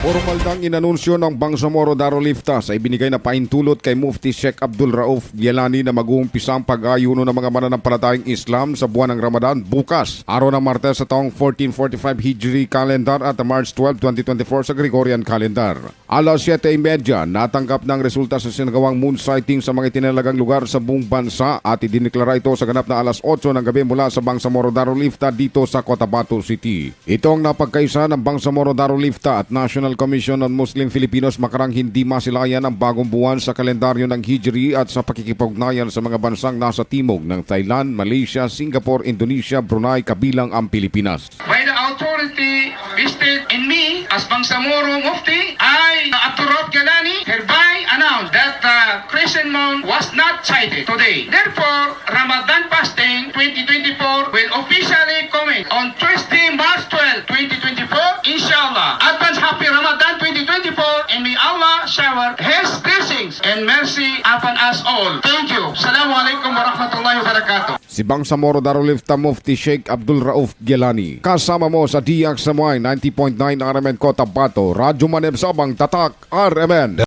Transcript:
Formal dang inanunsyo ng Bangsamoro Darulifta sa ibinigay na paintulot kay Mufti Sheikh Abdul Rauf Bielani na mag-uumpisa ang pag-ayuno ng mga mananampalatayang Islam sa buwan ng Ramadan bukas, araw ng Martes sa taong 1445 Hijri calendar at March 12, 2024 sa Gregorian calendar. Alas 7.30, natanggap ng resulta sa sinagawang moon sighting sa mga itinalagang lugar sa buong bansa at idineklara ito sa ganap na alas 8 ng gabi mula sa Bangsamoro Darulifta dito sa Cotabato City. Ito ang napagkaisa ng Bangsamoro Darulifta at National Commission on Muslim Filipinos makarang hindi masilayan ang bagong buwan sa kalendaryo ng Hijri at sa pakikipugnayan sa mga bansang nasa timog ng Thailand, Malaysia, Singapore, Indonesia, Brunei kabilang ang Pilipinas. by the authority vested in me as Bangsamoro Mufti, I, Abdurrahman Galani, hereby announce that the crescent moon was not sighted today. Therefore, Ramadan fasting 2024 will officially commence on Tuesday, March 12, 2024, inshallah. Blessings and mercy upon us all. Thank you. Assalamualaikum warahmatullahi wabarakatuh. Si Bangsamoro Darulifta Mufti Sheikh Abdul Rauf Gelani. Kasama mo sa Diyak Samuay 90.9 RMN Cotabato, Radyo Maneb Sabang Tatak RMN.